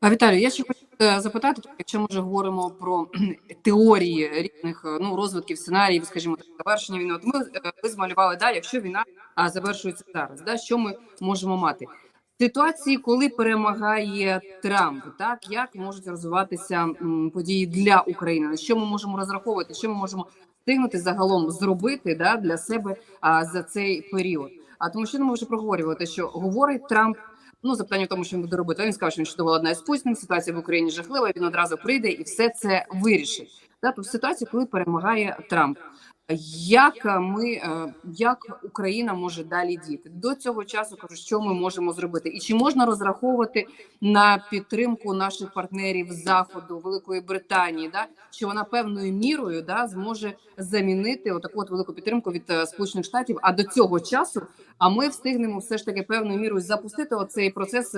А Віталію, я ще хочу е, запитати, якщо ми вже говоримо про теорії різних е, ну розвитків сценаріїв, скажімо так, завершення війни. От ми е, ви змалювали, да, якщо війна завершується зараз, да, що ми можемо мати? Ситуації, коли перемагає Трамп, так як можуть розвиватися події для України? На що ми можемо розраховувати? Що ми можемо встигнути загалом зробити да, для себе а, за цей період? А тому що ми вже проговорювали що говорить Трамп. Ну, запитання в тому, що він буде робити. Він сказав, що він чудово ладнає з Путіним, ситуація в Україні жахлива. Він одразу прийде і все це вирішить. Тобто, в ситуації, коли перемагає Трамп, як е, ми е, як Україна може далі діяти до цього часу? Кажу, що ми можемо зробити, і чи можна розраховувати на підтримку наших партнерів заходу Великої Британії? Да що вона певною мірою да зможе замінити отаку от велику підтримку від е, Сполучених Штатів. А до цього часу, а ми встигнемо все ж таки певною мірою запустити оцей процес.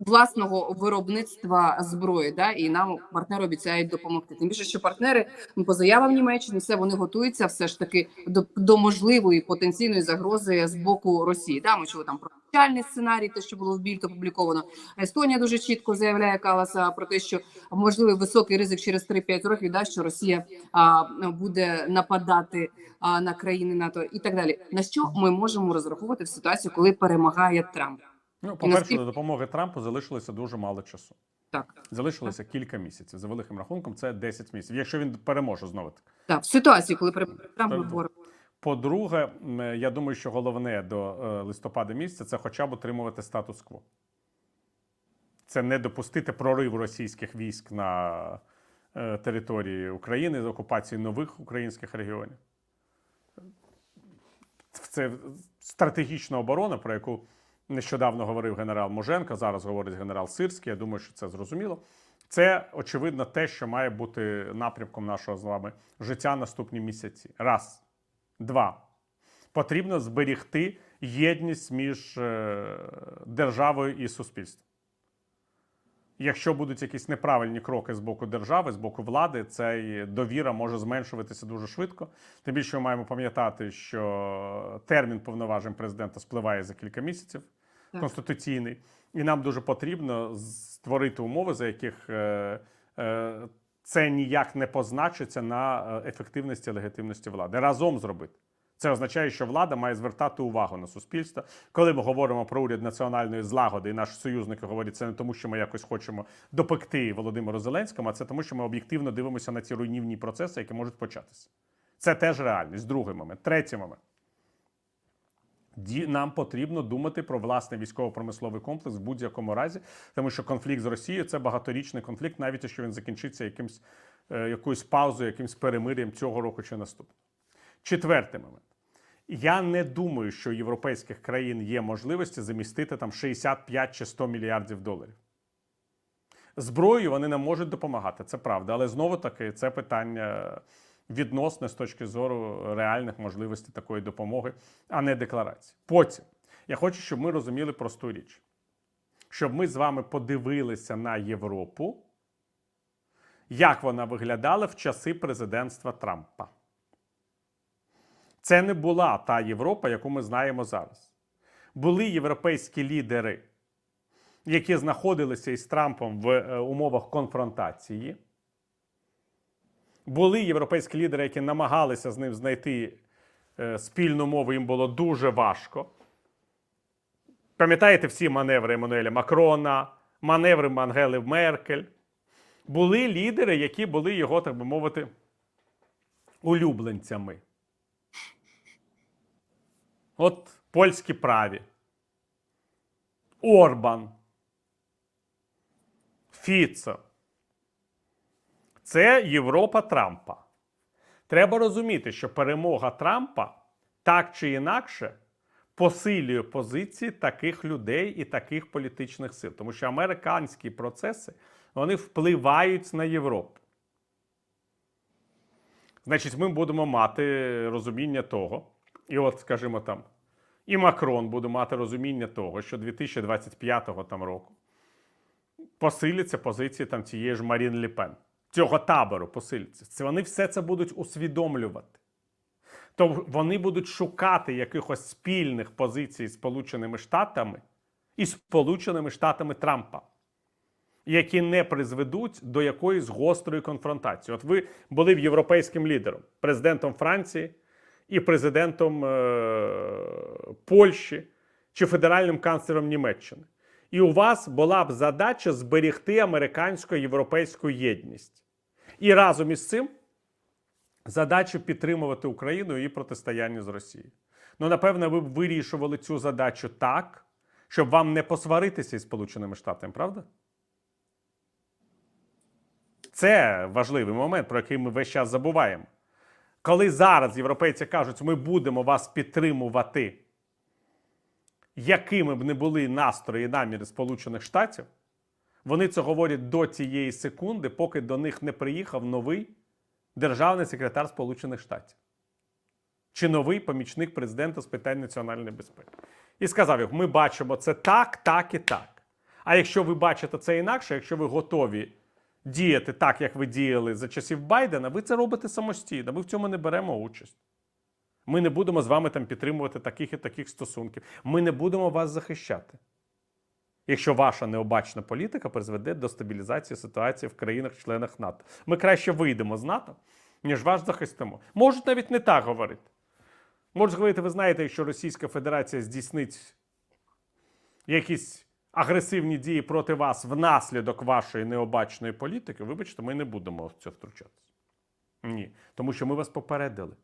Власного виробництва зброї, да, і нам партнери обіцяють допомогти. Тим більше, що партнери ну, по заявам Німеччини все вони готуються все ж таки до, до можливої потенційної загрози з боку Росії. Да, ми чули там про навчальний сценарій, те, що було в більд опубліковано. Естонія дуже чітко заявляє Каласа про те, що можливий високий ризик через 3-5 років, да, що Росія а, буде нападати а, на країни НАТО і так далі. На що ми можемо розраховувати в ситуації, коли перемагає Трамп? Ну, по-перше, наскільки- до допомоги Трампу залишилося дуже мало часу. Так, Залишилося кілька місяців. За великим рахунком, це 10 місяців. Якщо він переможе знову таки. так, в ситуації, коли Трамп, Так. По-друге, я думаю, що головне до е, листопада місяця це хоча б утримувати статус-кво. Це не допустити прориву російських військ на е, території України, окупації нових українських регіонів. Це стратегічна оборона, про яку нещодавно говорив генерал Моженко, зараз говорить генерал Сирський. Я думаю, що це зрозуміло. Це очевидно те, що має бути напрямком нашого з вами життя наступні місяці. Раз. Два. Потрібно зберігти єдність між е, державою і суспільством. Якщо будуть якісь неправильні кроки з боку держави, з боку влади, ця довіра може зменшуватися дуже швидко. Тим більше ми маємо пам'ятати, що термін повноважень президента спливає за кілька місяців Так. конституційний, і нам дуже потрібно створити умови, за яких е, е, це ніяк не позначиться на е, ефективності легітимності влади. Разом зробити. Це означає, що влада має звертати увагу на суспільство. Коли ми говоримо про уряд національної злагоди, і наші союзники говорять, це не тому, що ми якось хочемо допекти Володимиру Зеленському, а це тому, що ми об'єктивно дивимося на ці руйнівні процеси, які можуть початися. Це теж реальність. Другий момент. Третій момент. Нам потрібно думати про власний військово-промисловий комплекс в будь-якому разі, тому що конфлікт з Росією це багаторічний конфлікт, навіть якщо він закінчиться якимсь, е, якоюсь паузою, якимсь перемир'ям цього року чи наступного. Четвертий момент. Я не думаю, що у європейських країн є можливості замістити там 65 чи 100 мільярдів доларів. Зброєю вони нам можуть допомагати, це правда. Але знову таки це питання відносне з точки зору реальних можливостей такої допомоги, а не декларації. Потім я хочу, щоб ми розуміли просту річ, щоб ми з вами подивилися на Європу, як вона виглядала в часи президентства Трампа. Це не була та Європа, яку ми знаємо зараз. Були європейські лідери, які знаходилися із Трампом в е, умовах конфронтації. Були європейські лідери, які намагалися з ним знайти е, спільну мову, їм було дуже важко. Пам'ятаєте всі маневри Еммануеля Макрона, маневри Ангели Меркель. Були лідери, які були його, так би мовити, улюбленцями. От польські праві. Орбан. Фіцо. Це Європа Трампа. Треба розуміти, що перемога Трампа так чи інакше посилює позиції таких людей і таких політичних сил. Тому що американські процеси вони впливають на Європу. Значить, ми будемо мати розуміння того, і от, скажімо там, і Макрон буде мати розуміння того, що 2025 там року посиляться позиції там цієї ж Марін Ліпен, цього табору посиляться. Це вони все це будуть усвідомлювати. То вони будуть шукати якихось спільних позицій з Сполученими Штатами і Сполученими Штатами Трампа. які не призведуть до якоїсь гострої конфронтації. От ви були б європейським лідером, президентом Франції і президентом е- Польщі чи федеральним канцлером Німеччини. І у вас була б задача зберегти американсько-європейську єдність. І разом із цим задачу підтримувати Україну і протистояння з Росією. Ну, напевно, ви б вирішували цю задачу так, щоб вам не посваритися із Сполученими Штатами, правда? Це важливий момент, про який ми весь час забуваємо. Коли зараз європейці кажуть, ми будемо вас підтримувати, якими б не були настрої і наміри Сполучених Штатів, вони це говорять до тієї секунди, поки до них не приїхав новий державний секретар Сполучених Штатів чи новий помічник президента з питань національної безпеки. І сказав їм: ми бачимо це так, так і так. А якщо ви бачите це інакше, якщо ви готові діяти так, як ви діяли за часів Байдена, ви це робите самостійно. Ми в цьому не беремо участь. Ми не будемо з вами там підтримувати таких і таких стосунків. Ми не будемо вас захищати. Якщо ваша необачна політика призведе до стабілізації ситуації в країнах-членах НАТО. Ми краще вийдемо з НАТО, ніж вас захистимо. Можуть навіть не так говорити. Можуть говорити, ви знаєте, якщо Російська Федерація здійснить якісь агресивні дії проти вас внаслідок вашої необачної політики, вибачте, ми не будемо в це втручатися. Ні. Тому що ми вас попередили,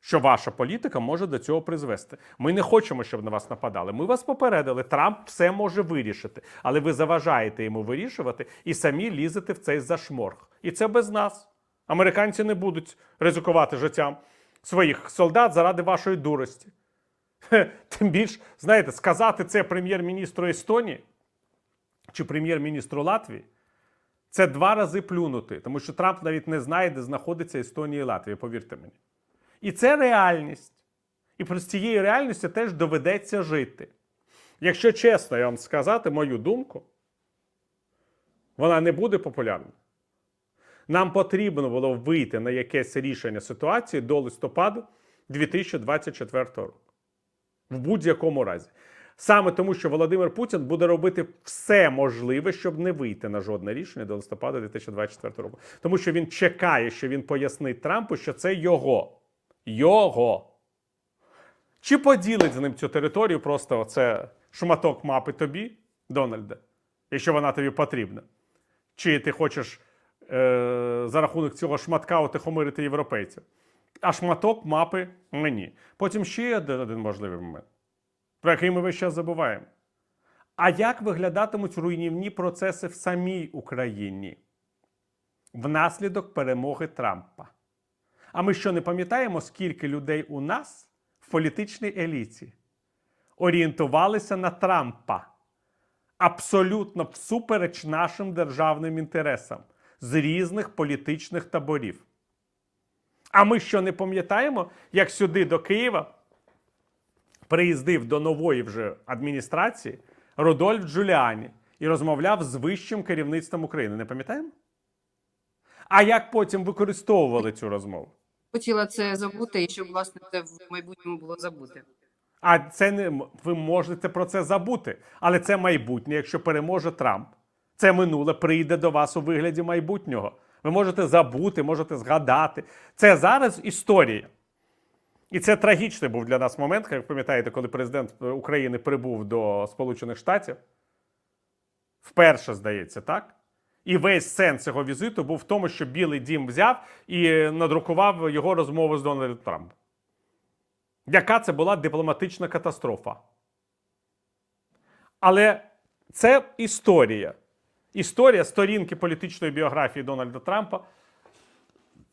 що ваша політика може до цього призвести. Ми не хочемо, щоб на вас нападали. Ми вас попередили. Трамп все може вирішити, але ви заважаєте йому вирішувати і самі лізете в цей зашморг. І це без нас. Американці не будуть ризикувати життям своїх солдат заради вашої дурості. Тим більш, знаєте, сказати це прем'єр-міністру Естонії чи прем'єр-міністру Латвії це два рази плюнути, тому що Трамп навіть не знає, де знаходиться Естонія і Латвія, повірте мені. І це реальність. І з цією реальністю теж доведеться жити. Якщо чесно я вам сказати мою думку, вона не буде популярною. Нам потрібно було вийти на якесь рішення ситуації до листопаду 2024 року. В будь-якому разі. Саме тому, що Володимир Путін буде робити все можливе, щоб не вийти на жодне рішення до листопада 2024 року. Тому що він чекає, що він пояснить Трампу, що це його. Його. Чи поділить з ним цю територію просто оце шматок мапи тобі, Дональде, якщо вона тобі потрібна? Чи ти хочеш е, за рахунок цього шматка отихомирити європейців? А шматок мапи мені. Потім ще один, можливий момент, про який ми весь час забуваємо. А як виглядатимуть руйнівні процеси в самій Україні внаслідок перемоги Трампа? А ми що не пам'ятаємо, скільки людей у нас в політичній еліті орієнтувалися на Трампа абсолютно всупереч нашим державним інтересам з різних політичних таборів? А ми що не пам'ятаємо, як сюди до Києва приїздив до нової вже адміністрації Рудольф Джуліані і розмовляв з вищим керівництвом України? Не пам'ятаємо? А як потім використовували цю розмову? Хотіла це забути, і щоб власне це в майбутньому було забути. А це не ви можете про це забути, але це майбутнє, якщо переможе Трамп. Це минуле прийде до вас у вигляді майбутнього. Ви можете забути, можете згадати. Це зараз історія. І це трагічний був для нас момент, як пам'ятаєте, коли президент е, України прибув до Сполучених Штатів. Вперше, здається, так? І весь сенс цього візиту був в тому, що Білий дім взяв і е, надрукував його розмову з Дональдом Трампом. Яка це була дипломатична катастрофа? Але це історія. Історія сторінки політичної біографії Дональда Трампа,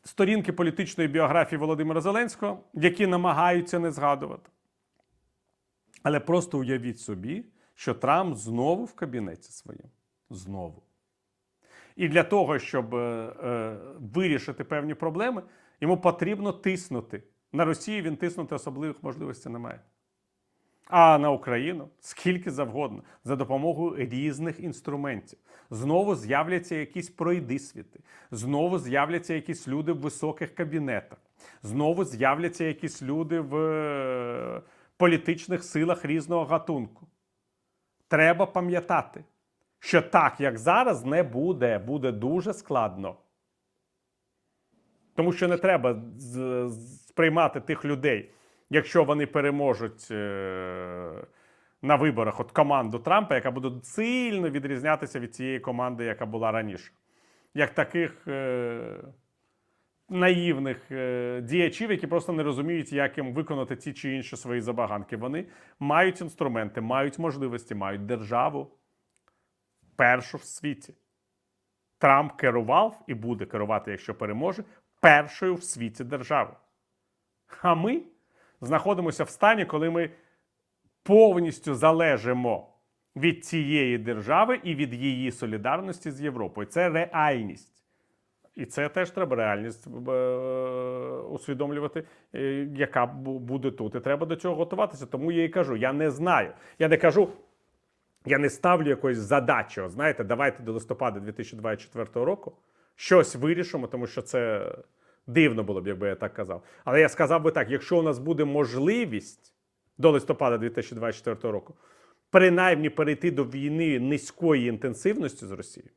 сторінки політичної біографії Володимира Зеленського, які намагаються не згадувати. Але просто уявіть собі, що Трамп знову в кабінеті своєму. Знову. І для того, щоб е, е, вирішити певні проблеми, йому потрібно тиснути. На Росію він тиснути особливих можливостей немає. А на Україну скільки завгодно за допомогою різних інструментів. Знову з'являться якісь пройдисвіти, знову з'являться якісь люди в високих кабінетах, знову з'являться якісь люди в е, політичних силах різного гатунку. Треба пам'ятати, що так, як зараз, не буде. Буде дуже складно. Тому що не треба сприймати тих людей, якщо вони переможуть е- на виборах от команду Трампа, яка буде сильно відрізнятися від цієї команди, яка була раніше. Як таких е- наївних е- діячів, які просто не розуміють, як їм виконати ті чи інші свої забаганки. Вони мають інструменти, мають можливості, мають державу першу в світі. Трамп керував і буде керувати, якщо переможе, першою в світі державою. А ми знаходимося в стані, коли ми повністю залежимо від цієї держави і від її солідарності з Європою. Це реальність. І це теж треба реальність е, усвідомлювати, е, яка буде тут. І треба до цього готуватися. Тому я і кажу: я не знаю. Я не кажу, я не ставлю якоїсь задачі. Знаєте, давайте до листопада 2024 року щось вирішимо, тому що це дивно було б, якби я так казав. Але я сказав би так: якщо у нас буде можливість до листопада 2024 року, принаймні перейти до війни низької інтенсивності з Росією.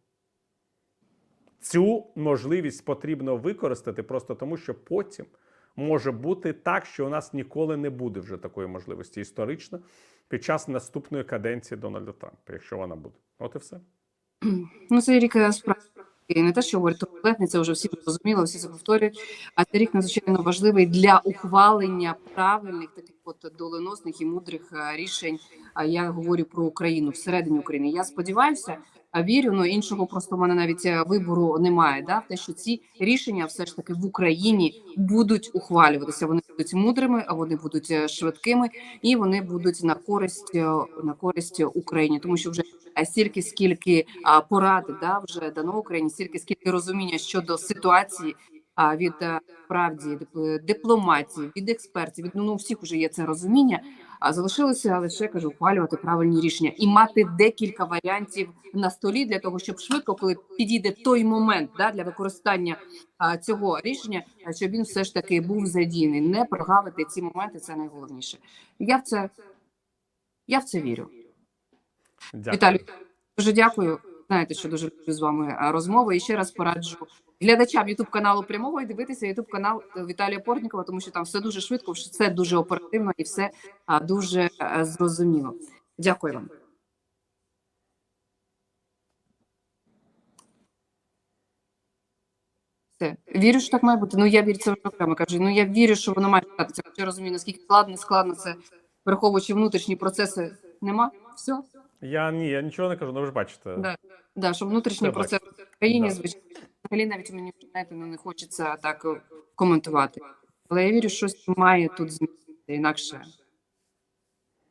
Цю можливість потрібно використати просто тому, що потім може бути так, що у нас ніколи не буде вже такої можливості історично під час наступної каденції Дональда Трампа, якщо вона буде. От і все. Ну, цей рік справді не те, що говорить турбулентний, це вже всі зрозуміло, всі це повторюють. А цей рік надзвичайно важливий для ухвалення правильних таких от доленосних і мудрих е, рішень. А я говорю про Україну всередині України. Я сподіваюся, а вірю, ну іншого просто в мене навіть е, вибору немає. Да, те, що ці рішення все ж таки в Україні будуть ухвалюватися. Вони будуть мудрими, а вони будуть е, швидкими і вони будуть на користь на користь Україні, тому що вже стільки, скільки а, порад да вже дано Україні, стільки скільки розуміння щодо ситуації. Від е, справді дипломатії, від експертів, від ну у всіх вже є це розуміння. А залишилося лише кажу, ухвалювати правильні рішення і мати декілька варіантів на столі для того, щоб швидко, коли підійде той момент да, для використання а, цього рішення, щоб він все ж таки був задіяний. Не прогавити ці моменти це найголовніше. Я в це я в це вірю. Дякую. Віталій, дуже дякую. Знаєте, що дуже люблю з вами а, розмови. І ще раз пораджу глядачам Ютуб каналу прямого і дивитися Ютуб канал е, Віталія Портнікова, тому що там все дуже швидко, все дуже оперативно і все дуже е, зрозуміло. Дякую вам. Вірю, що так має бути. Ну я вірю, це вже окремо кажу. Ну я вірю, що воно має статися. Я розумію, наскільки складно, складно це, враховуючи внутрішні процеси. Нема все. Я ні, я нічого не кажу, ну ви ж бачите. Да. Да, що внутрішні Все процеси в країні, Да. звичайно, взагалі навіть мені знаєте, ну, не хочеться так е, коментувати. Але я вірю, що щось має тут змінити інакше